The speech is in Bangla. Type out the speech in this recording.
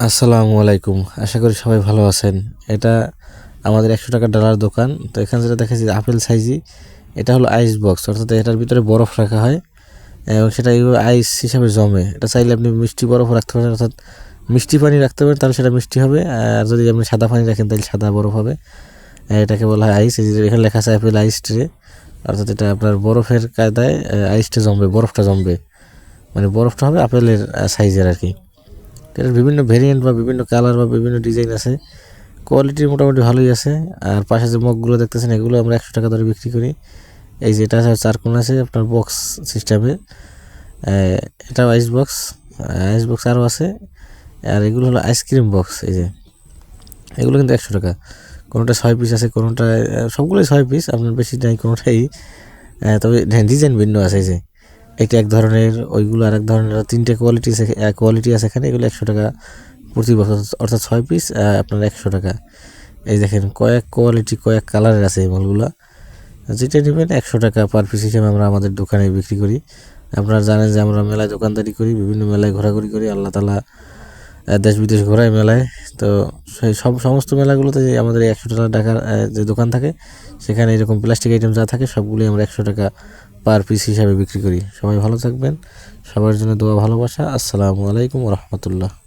আসসালামু আলাইকুম। আশা করি সবাই ভালো আছেন। এটা আমাদের একশো টাকার ডলার দোকান। তো এখানে যেটা দেখা দেখেছি আপেল সাইজি, এটা হলো আইস বক্স অর্থাৎ এটার ভিতরে বরফ রাখা হয় এবং সেটা এইভাবে আইস হিসাবে জমে। এটা চাইলে আপনি মিষ্টি বরফ রাখতে পারেন। অর্থাৎ মিষ্টি পানি রাখতে পারেন, তাহলে সেটা মিষ্টি হবে। আর যদি আপনি সাদা পানি রাখেন, তাহলে সাদা বরফ হবে। এটাকে বলা হয় আইস এখানে লেখা আছে অ্যাপেল আইস ট্রে অর্থাৎ এটা আপনার বরফের কায়দায় আইসটা জমবে, বরফটা জমবে। মানে বরফটা হবে আপেলের সাইজের আর কি। এটার বিভিন্ন ভেরিয়েন্ট বা বিভিন্ন কালার বা বিভিন্ন ডিজাইন আছে। কোয়ালিটি মোটামুটি ভালোই আছে। আর পাশে যে মগগুলো দেখতেছেন, এগুলো আমরা একশো টাকা ধরে বিক্রি করি। এই যে এটা আছে চারকোন আছে আপনার বক্স সিস্টেমে এটাও আইস বক্স আইস বক্স আরও আছে। আর এগুলো হলো আইসক্রিম বক্স এই যে। এগুলো কিন্তু একশো টাকা। কোনোটা ছয় পিস আছে, কোনোটা সবগুলোই ছয় পিস আপনার বেশি নাই, কোনোটাই। তবে ডিজাইন ভিন্ন আছে, এই যে। এটা এক ধরনের, ওইগুলো আর এক ধরনের তিনটে কোয়ালিটি কোয়ালিটি আছে এখানে, এগুলো একশো টাকা প্রতি বছর, অর্থাৎ ছয় পিস আপনার একশো টাকা। এই দেখেন, কয়েক কোয়ালিটি কয়েক কালারের আছে এই মালগুলো। যেটা নেবেন একশো টাকা পার পিস হিসেবে আমরা আমাদের দোকানে বিক্রি করি। আপনারা জানেন যে আমরা মেলায় দোকানদারি করি, বিভিন্ন মেলায় ঘোরাঘুরি করি, আল্লাহ তালা দেশ বিদেশ ঘোরায় মেলায়। তো সেই সব, সমস্ত মেলাগুলোতে যে আমাদের একশো টাকা টাকার যে দোকান থাকে, সেখানে এরকম প্লাস্টিক আইটেম যা থাকে, সবগুলোই আমরা একশো টাকা পার পিস হিসাবে বিক্রি করি। সবাই ভালো থাকবেন। সবার জন্য দোয়া ভালোবাসা। আসসালামু আলাইকুম রহমতুল্লাহ।